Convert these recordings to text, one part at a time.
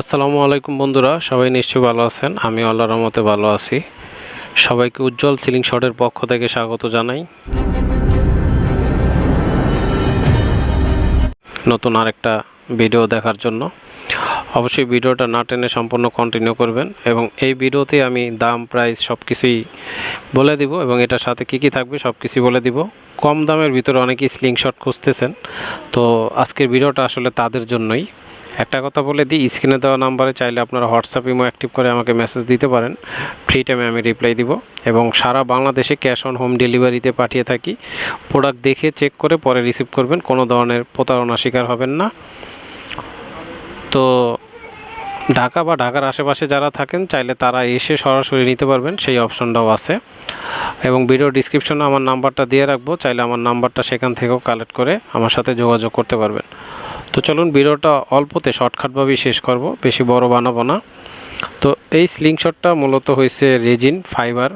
আসসালামু আলাইকুম বন্ধুরা, সবাই নিশ্চয়ই ভালো আছেন? আমি আল্লাহর রহমতে ভালো আছি। সবাইকে উজ্জ্বল সিলিং শটের পক্ষ থেকে স্বাগত জানাই। নতুন আরেকটা ভিডিও দেখার জন্য। অবশ্যই ভিডিওটা না টেনে সম্পূর্ণ কন্টিনিউ করবেন এবং এই ভিডিওতে আমি দাম প্রাইস সব কিছুই বলে দিব এবং এটার সাথে কি কি থাকবে সব কিছুই বলে দিব। কম দামের ভিতরে অনেকেই স্লিং শট খুঁজতেছেন। তো আজকের ভিডিওটা আসলে তাদের জন্যই। একটা কথা বলে দিই স্ক্রিনে দেওয়া নাম্বারে চাইলে আপনারা হোয়াটসঅ্যাপ ইমো অ্যাক্টিভ করে আমাকে মেসেজ দিতে পারেন। ফ্রি টাইমে আমি রিপ্লাই দিব এবং সারা বাংলাদেশে ক্যাশ অন হোম ডেলিভারিতে পাঠিয়ে থাকি। প্রোডাক্ট দেখে চেক করে পরে রিসিভ করবেন, কোনো ধরনের প্রতারণা শিকার হবেন না। তো ঢাকা বা ঢাকার আশেপাশে যারা থাকেন, চাইলে তারা এসে সরাসরি নিতে পারবেন, সেই অপশনটাও আছে। এবং ভিডিও ডিসক্রিপশনে আমার নাম্বারটা দিয়ে রাখব, চাইলে আমার নাম্বারটা সেখান থেকেও কালেক্ট করে আমার সাথে যোগাযোগ করতে পারবেন। তো চলুন ভিডিওটা অল্পতে শর্টকাটভাবেই শেষ করব, বেশি বড় বানাবো না। তো এই স্লিংশটটা মূলত হয়েছে রেজিন ফাইবার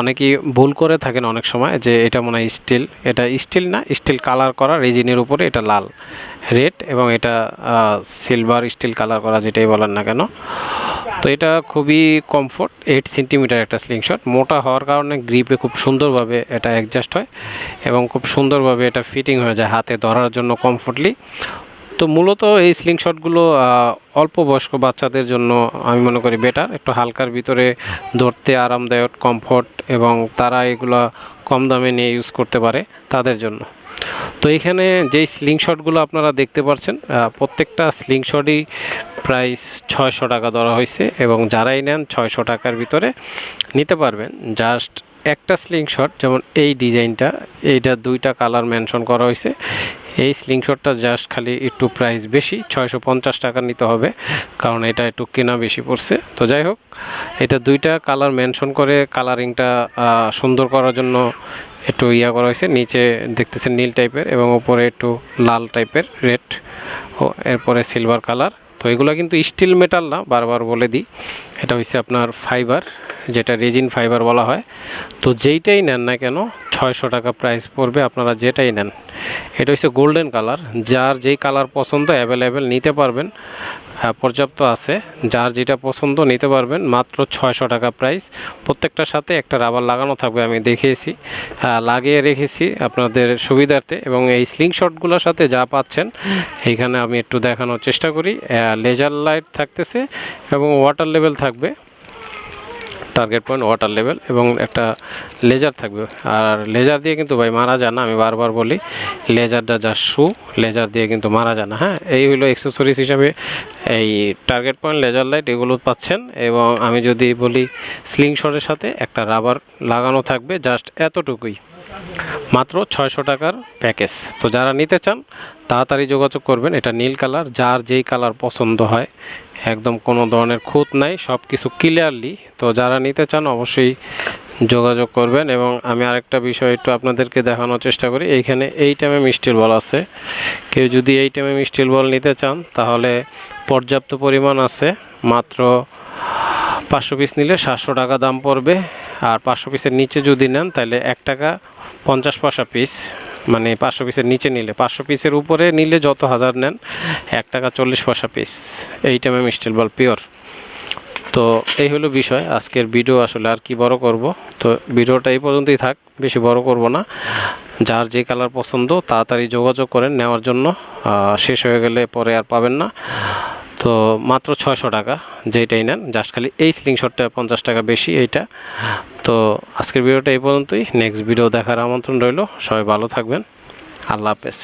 অনেকেই ভুল করে থাকেন অনেক সময় যে এটা মনে হয় স্টিল এটা স্টিল না স্টিল কালার করা রেজিনের উপরে, এটা লাল। রেড এবং এটা সিলভার স্টিল কালার করা যেটাই বলেন না কেন। তো এটা খুবই কমফোর্ট এইট সেন্টিমিটার একটা স্লিংশট মোটা হওয়ার কারণে গ্রিপে খুব সুন্দরভাবে এটা অ্যাডজাস্ট হয় এবং খুব সুন্দরভাবে এটা ফিটিং হয়ে যায় হাতে ধরার জন্য কমফোর্টলি তো মূলত এই স্লিংশটগুলো অল্প বয়স্ক বাচ্চাদের জন্য আমি মনে করি বেটার একটু হালকার ভিতরে ধরতে আরামদায়ক কমফোর্ট এবং তারা এগুলো কম দামে নিয়ে ইউজ করতে পারে তাদের জন্য। তো এখানে যেই স্লিংশটগুলো আপনারা দেখতে পাচ্ছেন প্রত্যেকটা স্লিংশটই প্রাইস ছয়শো টাকা ধরা হয়েছে এবং যারাই নেন ছয়শো টাকার ভিতরে নিতে পারবেন। জাস্ট একটা স্লিংশট যেমন এই ডিজাইনটা, এইটা দুইটা কালার মেনশন করা হয়েছে এই স্লিংশটটা জাস্ট খালি একটু প্রাইস বেশি, ছয়শো পঞ্চাশ টাকা নিতে হবে, কারণ এটা একটু কেনা বেশি পড়ছে। তো যাই হোক, এটা দুইটা কালার মেনশন করে কালারিংটা সুন্দর করার জন্য একটু ইয়া করা হয়েছে, নিচে দেখতেছেন নীল টাইপের এবং উপরে একটু লাল টাইপের রেড ও এরপরে সিলভার কালার তো এগুলো কিন্তু স্টিল মেটাল না, বারবার বলে দিই। এটা হচ্ছে আপনার ফাইবার যেটা রেজিন ফাইবার বলা হয়। তো যেইটাই নেন না কেন, ছয়শো টাকা প্রাইস পড়বে, আপনারা যেটাই নেন। এটা হচ্ছে গোল্ডেন কালার যার যেই কালার পছন্দ অ্যাভেলেবেল নিতে পারবেন। হ্যাঁ, পর্যাপ্ত আছে। যার যেটা পছন্দ নিতে পারবেন মাত্র ছয়শো টাকা প্রাইস প্রত্যেকটার সাথে একটা রাবার লাগানো থাকবে আমি দেখিয়েছি। লাগিয়ে রেখেছি আপনাদের সুবিধার্থে এবং এই স্লিং শটগুলোর সাথে যা পাচ্ছেন এইখানে আমি একটু দেখানোর চেষ্টা করি। লেজার লাইট থাকতেছে এবং ওয়াটার লেভেল থাকবে। টার্গেট পয়েন্ট ওয়াটার লেভেল এবং একটা লেজার থাকবে। আর লেজার দিয়ে কিন্তু ভাই মারা যায় না, আমি বারবার বলি লেজারটা যা শু লেজার দিয়ে কিন্তু মারা যায় না হ্যাঁ? এই হলো অ্যাক্সেসরিজ হিসাবে এই টার্গেট পয়েন্ট লেজার লাইট এগুলো পাচ্ছেন, এবং আমি যদি বলি স্লিং শটের সাথে একটা রাবার লাগানো থাকবে জাস্ট এতটুকুই। মাত্র ছয়শো টাকার প্যাকেজ। তো যারা নিতে চান, তাড়াতাড়ি যোগাযোগ করবেন। এটা নীল কালার, যার যেই কালার পছন্দ হয়। একদম কোনো ধরনের খুঁত নাই সব কিছু ক্লিয়ারলি তো যারা নিতে চান, অবশ্যই যোগাযোগ করবেন। এবং আমি আরেকটা বিষয় একটু আপনাদেরকে দেখানোর চেষ্টা করি। এইখানে এই টাইমে মিষ্টির বল আছে। কেউ যদি এই টাইমে মিষ্টির বল নিতে চান, তাহলে পর্যাপ্ত পরিমাণ আছে। মাত্র পাঁচশো পিস নিলে সাতশো টাকা দাম পড়বে। আর পাঁচশো পিসের নিচে যদি নেন, তাহলে এক টাকা পঞ্চাশ পয়সা পিস মানে পাঁচশো পিসের নিচে নিলে, পাঁচশো পিসের উপরে নিলে যত হাজার নেন, এক টাকা চল্লিশ পয়সা পিস এই টাইমে মিষ্টির বল পিওর তো এই হলো বিষয়। আজকের ভিডিও আসলে আর কি বড় করব? তো ভিডিওটা এই পর্যন্তই থাক, বেশি বড় করব না। যার যে কালার পছন্দ, তাড়াতাড়ি যোগাযোগ করেন নেওয়ার জন্য। শেষ হয়ে গেলে পরে আর পাবেন না। তো মাত্র ছয়শো টাকা যেটাই নেন জাস্ট খালি এই স্লিং শটটা পঞ্চাশ টাকা বেশি এইটা। তো আজকের ভিডিওটা এই পর্যন্তই নেক্সট ভিডিও দেখার আমন্ত্রণ রইল, সবাই ভালো থাকবেন, আল্লাহ হাফেজ।